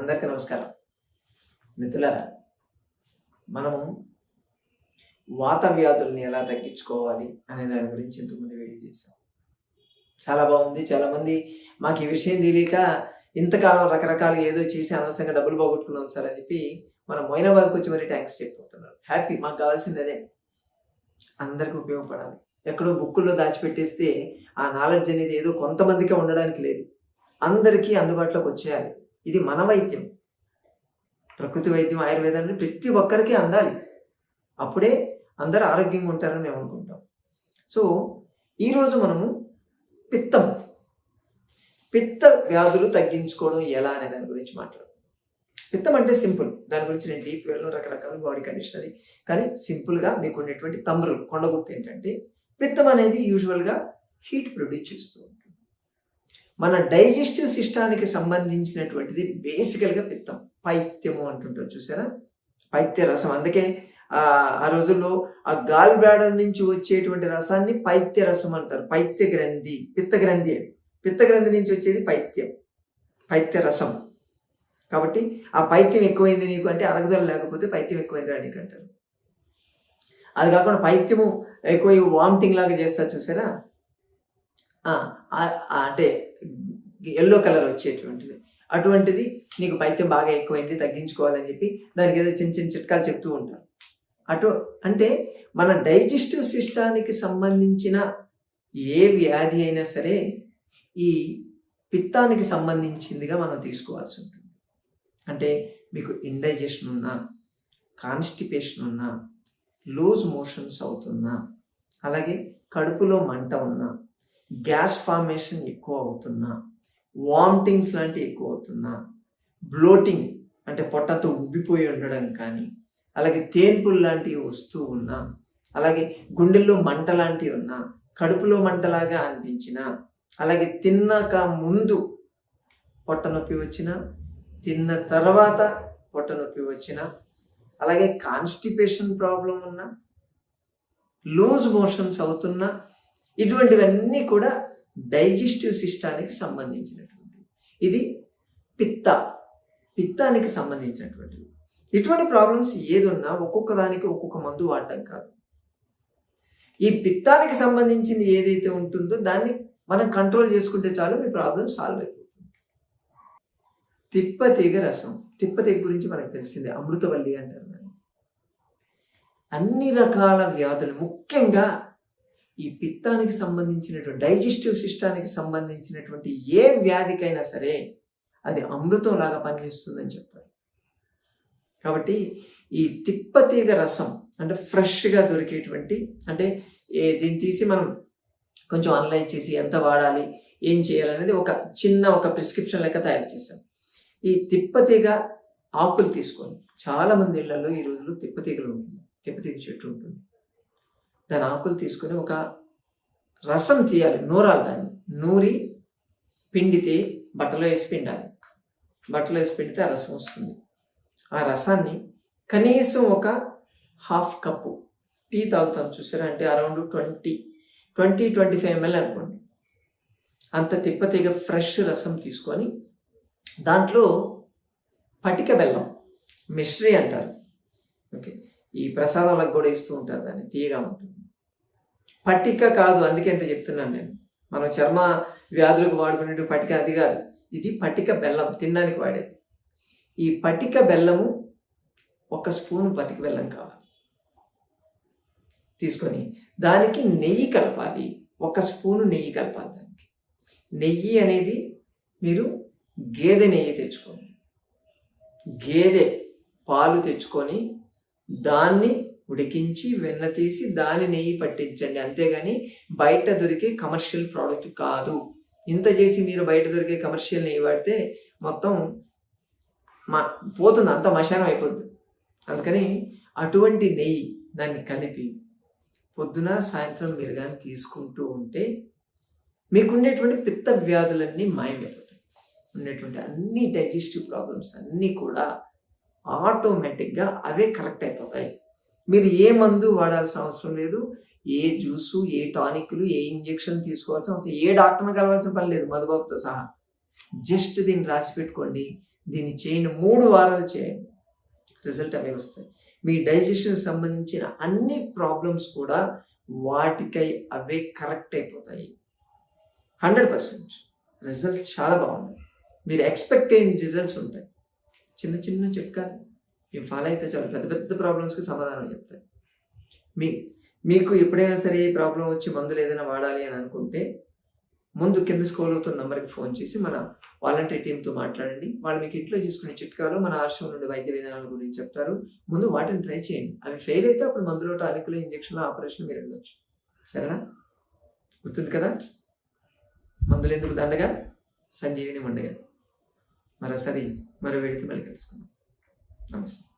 అందరికీ నమస్కారం. మిత్రులారా మనము వాత వ్యాధుల్ని ఎలా తగ్గించుకోవాలి అనే దాని గురించి ఇంతకుముందు వీడియో చేశాం. చాలా బాగుంది. చాలామంది మాకు ఈ విషయం తెలియక ఇంతకాలం రకరకాల ఏదో చేసి అనవసరంగా డబ్బులు పోగొట్టుకున్నాం సార్ అని చెప్పి మనం మొయినాబాద్కి వచ్చి మరీ ట్యాంక్స్ చెప్పిపోతున్నారు హ్యాపీ మాకు కావాల్సింది అదే. అందరికీ ఉపయోగపడాలి. ఎక్కడో బుక్కుల్లో దాచిపెట్టేస్తే ఆ నాలెడ్జ్ అనేది ఏదో కొంతమందికే ఉండడానికి లేదు. అందరికీ అందుబాటులోకి వచ్చేయాలి. ఇది మన వైద్యం. ప్రకృతి వైద్యం ఆయుర్వేదం అనేది ప్రతి ఒక్కరికి అందాలి. అప్పుడే అందరూ ఆరోగ్యంగా ఉంటారని మేము అనుకుంటాం. సో ఈరోజు మనము పిత్తం. పిత్త వ్యాధులు తగ్గించుకోవడం ఎలా అనే దాని గురించి మాట్లాడదాం పిత్తం అంటే సింపుల్. దాని గురించి నేను డీప్ వెళ్ళను రకరకాల బాడీ కండిషన్ అది. కానీ సింపుల్గా మీకు ఉండేటువంటి తమ్ములు కొండగుర్తు ఏంటంటే పిత్తం అనేది యూజువల్గా హీట్ ప్రొడ్యూస్ చేస్తుంది. మన డైజెస్టివ్ సిస్టానికి సంబంధించినటువంటిది బేసికల్గా పిత్తం పైత్యము అంటుంటారు చూసారా? పైత్య రసం. అందుకే ఆ రోజుల్లో ఆ గాల్ బ్లాడర్ నుంచి వచ్చేటువంటి రసాన్ని పైత్య రసం అంటారు. పైత్య గ్రంథి పిత్త గ్రంథి పిత్త గ్రంథి నుంచి వచ్చేది పైత్యం పైత్య రసం. కాబట్టి ఆ పైత్యం ఎక్కువైంది నీకు అంటే అరగదల లేకపోతే పైత్యం ఎక్కువైంది నీకు అంటారు. అది కాకుండా పైత్యము ఎక్కువ వామిటింగ్ లాగా చేస్తారు చూసారా? అంటే ఎల్లో కలర్ వచ్చేటువంటిది. అటువంటిది నీకు పైత్యం బాగా ఎక్కువైంది తగ్గించుకోవాలని చెప్పి దానికి ఏదో చిన్న చిన్న చిట్కాలు చెప్తూ ఉంటారు. అటు అంటే మన డైజెస్టివ్ సిస్టానికి సంబంధించిన ఏ వ్యాధి అయినా సరే ఈ పిత్తానికి సంబంధించిందిగా మనం తీసుకోవాల్సి ఉంటుంది. అంటే మీకు ఇండైజెషన్ ఉన్నా కాన్స్టిపేషన్ ఉన్నా లూజ్ మోషన్స్ అవుతున్నా అలాగే కడుపులో మంట ఉన్నా గ్యాస్ ఫార్మేషన్ ఎక్కువ అవుతున్నా వామిటింగ్స్ లాంటివి ఎక్కువ అవుతున్నా బ్లోటింగ్ అంటే పొట్టతో ఉబ్బిపోయి ఉండడం కానీ అలాగే తేన్పులు లాంటివి వస్తూ ఉన్నా అలాగే గుండెల్లో మంట లాంటివి ఉన్నా కడుపులో మంటలాగా అనిపించిన అలాగే తిన్నాక ముందు పొట్ట నొప్పి వచ్చిన తిన్న తర్వాత పొట్ట నొప్పి వచ్చిన అలాగే కాన్స్టిపేషన్ ప్రాబ్లం ఉన్నా లూజ్ మోషన్స్ అవుతున్నా ఇటువంటివన్నీ కూడా డైజెస్టివ్ సిస్టానికి సంబంధించినటువంటి. ఇది పిత్త పిత్తానికి సంబంధించినటువంటిది. ఇటువంటి ప్రాబ్లమ్స్ ఏదున్నా ఒక్కొక్క దానికి ఒక్కొక్క మందు వాడటం కాదు. ఈ పిత్తానికి సంబంధించింది ఏదైతే ఉంటుందో దాన్ని మనం కంట్రోల్ చేసుకుంటే చాలు మీ ప్రాబ్లం సాల్వ్ అయిపోతుంది. తిప్పతీగ రసం తిప్పతీగ గురించి మనకు తెలిసిందే అమృతవల్లి అంటారు అన్ని రకాల వ్యాధులు ముఖ్యంగా ఈ పిత్తానికి సంబంధించినటువంటి డైజెస్టివ్ సిస్టానికి సంబంధించినటువంటి ఏ వ్యాధికైనా సరే అది అమృతం లాగా పనిచేస్తుందని చెప్తారు. కాబట్టి ఈ తిప్పతీగ రసం అంటే ఫ్రెష్గా దొరికేటువంటి అంటే ఏ దీన్ని తీసి మనం కొంచెం అనలైజ్ చేసి ఎంత వాడాలి ఏం చేయాలనేది ఒక చిన్న ఒక ప్రిస్క్రిప్షన్ లెక్క తయారు చేశాం. ఈ తిప్పతీగ ఆకులు తీసుకొని చాలా మంది ఇళ్ళలో ఈ రోజుల్లో తిప్పతీగలు ఉంటుంది తిప్పతీగ చెట్టు ఉంటుంది దాని ఆకులు తీసుకొని ఒక రసం తీయాలి నూరాలి దాన్ని. నూరి పిండితే బట్టలో వేసి పిండాలి. బట్టలో వేసి పిండితే ఆ రసం వస్తుంది. ఆ రసాన్ని కనీసం ఒక హాఫ్ కప్పు టీ తాగుతాం చూసారా? అంటే around twenty twenty twenty five ml అనుకోండి. అంత తిప్పతీగ ఫ్రెష్ రసం తీసుకొని దాంట్లో పటిక బెల్లం మిశ్రీ అంటారు. ఓకే. ఈ ప్రసాదాలకు కూడా ఇస్తూ ఉంటారు దాన్ని తీయగా ఉంటుంది. పట్టిక కాదు అందుకే ఇంత చెప్తున్నాను నేను. మనం చర్మ వ్యాధులకు వాడుకునే పట్టిక అది కాదు. ఇది పట్టిక బెల్లం తినడానికి వాడేది. ఈ పట్టిక బెల్లము ఒక స్పూన్ పట్టిక బెల్లం కావాలి. తీసుకొని దానికి నెయ్యి కలపాలి. ఒక స్పూను నెయ్యి కలపాలి దానికి. నెయ్యి అనేది మీరు గేదె నెయ్యి తెచ్చుకోండి. గేదె పాలు తెచ్చుకొని దాన్ని ఉడికించి వెన్న తీసి దాని నెయ్యి పట్టించండి. అంతేగాని బయట దొరికే కమర్షియల్ ప్రోడక్ట్ కాదు. ఇంత చేసి మీరు బయట దొరికే కమర్షియల్ నెయ్యి వాడితే మొత్తం మా పోతుంది. అంత మశానం అయిపోతుంది అందుకని అటువంటి నెయ్యి దాన్ని కలిపి పొద్దున సాయంత్రం మీరు కానీ తీసుకుంటూ ఉంటే మీకుండేటువంటి పిత్త వ్యాధులన్నీ మాయమైపోతాయి. ఉండేటువంటి అన్ని డైజెస్టివ్ ప్రాబ్లమ్స్ అన్నీ కూడా ఆటోమేటిక్గా అవే కరెక్ట్ అయిపోతాయి. మీరు ఏ మందు వాడాల్సిన అవసరం లేదు. ఏ జ్యూసు ఏ టానిక్లు ఏ ఇంజెక్షన్ తీసుకోవాల్సిన అవసరం ఏ డాక్టర్ని కలవాల్సిన పని లేదు మధుబాబుతో సహా. జస్ట్ దీన్ని రాసి పెట్టుకోండి. దీన్ని చేయండి. మూడు వారాలు చేయండి. రిజల్ట్ అవే వస్తాయి. మీ డైజెషన్ సంబంధించిన అన్ని ప్రాబ్లమ్స్ కూడా వాటికై అవే కరెక్ట్ అయిపోతాయి. Hundred percent. రిజల్ట్ చాలా బాగుంది. మీరు ఎక్స్పెక్ట్ అయిన రిజల్ట్స్ ఉంటాయి. చిన్న చిన్న చిట్కాలు మీరు ఫాలో అయితే చాలా పెద్ద పెద్ద ప్రాబ్లమ్స్కి సమాధానం చెప్తాయి మీ మీకు ఎప్పుడైనా సరే ఈ ప్రాబ్లం వచ్చి మందులు ఏదైనా వాడాలి అని అనుకుంటే ముందు కింద స్కోల్ అవుతున్న నెంబర్కి ఫోన్ చేసి మన వాలంటీర్ టీంతో మాట్లాడండి. వాళ్ళు మీకు ఇంట్లో చూసుకునే చిట్కాలు మన ఆశ్రమం నుండి వైద్య విధానాల గురించి చెప్తారు. ముందు వాటిని ట్రై చేయండి. అవి ఫెయిల్ అయితే అప్పుడు మందులో టానికులు ఇంజక్షన్లు ఆపరేషన్ మీరు వెళ్ళొచ్చు. సరేనా? గుర్తుంది కదా? మందులు ఎందుకు దండగా? సంజీవిని ఉండగా మరోసారి మరో వేడితే మళ్ళీ కలుసుకుందాం. Namastê.